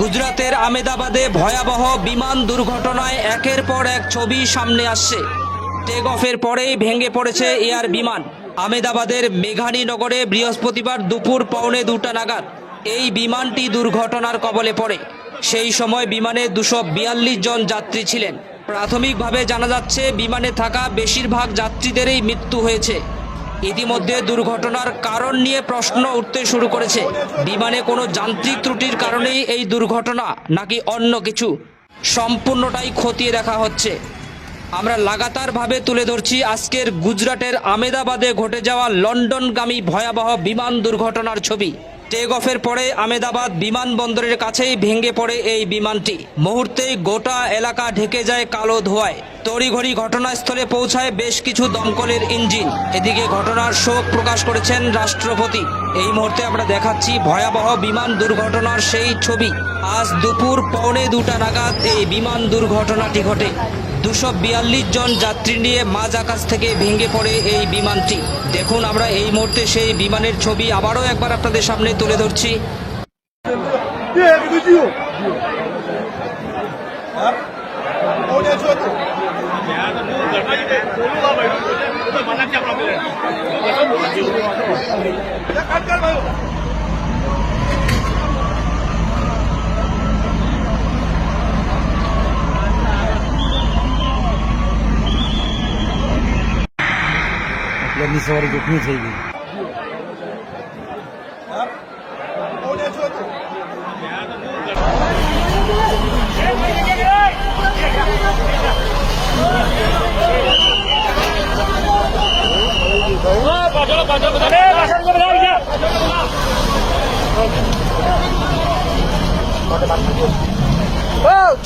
গুজরাতের আমেদাবাদে ভয়াবহ বিমান দুর্ঘটনায় একের পর এক ছবি সামনে আসছে। টেক অফের পরেই ভেঙে পড়েছে এয়ার বিমান। আমেদাবাদের মেঘানীনগরে বৃহস্পতিবার দুপুর পৌনে দুটা নাগাদ এই বিমানটি দুর্ঘটনার কবলে পড়ে। সেই সময় বিমানে দুশো জন যাত্রী ছিলেন। প্রাথমিকভাবে জানা যাচ্ছে, বিমানে থাকা বেশিরভাগ যাত্রীদেরই মৃত্যু হয়েছে। ইতিমধ্যে দুর্ঘটনার কারণ নিয়ে প্রশ্ন উঠতে শুরু করেছে। বিমানে কোনো যান্ত্রিক ত্রুটির কারণেই এই দুর্ঘটনা নাকি অন্য কিছু? সম্পূর্ণটাই খতিয়ে দেখা হচ্ছে। আমরা লাগাতারভাবে তুলে ধরছি আজকের গুজরাটের আমেদাবাদে ঘটে যাওয়া লন্ডনগামী ভয়াবহ বিমান দুর্ঘটনার ছবি। টেক অফের পরে আমেদাবাদ বিমানবন্দরের কাছেই ভেঙে পড়ে এই বিমানটি। মুহূর্তেই গোটা এলাকা ঢেকে যায় কালো ধোঁয়ায়। তড়িঘড়ি ঘটনাস্থলে পৌঁছায় বেশ কিছু দমকলের ইঞ্জিন। এদিকে ঘটনার শোক প্রকাশ করেছেন রাষ্ট্রপতি। এই মুহূর্তে আমরা দেখাচ্ছি ভয়াবহ বিমান দুর্ঘটনার সেই ছবি। আজ দুপুর পৌনে দুটা নাগাদ এই বিমান দুর্ঘটনাটি ঘটে। দুশো জন যাত্রী নিয়ে মাঝ আকাশ থেকে ভেঙে পড়ে এই বিমানটি। দেখুন আমরা এই মুহূর্তে সেই বিমানের ছবি আবারও একবার আপনাদের সামনে তুলে ধরছি। 예, ની સવારી જોખમી થઈ ગઈ Oh!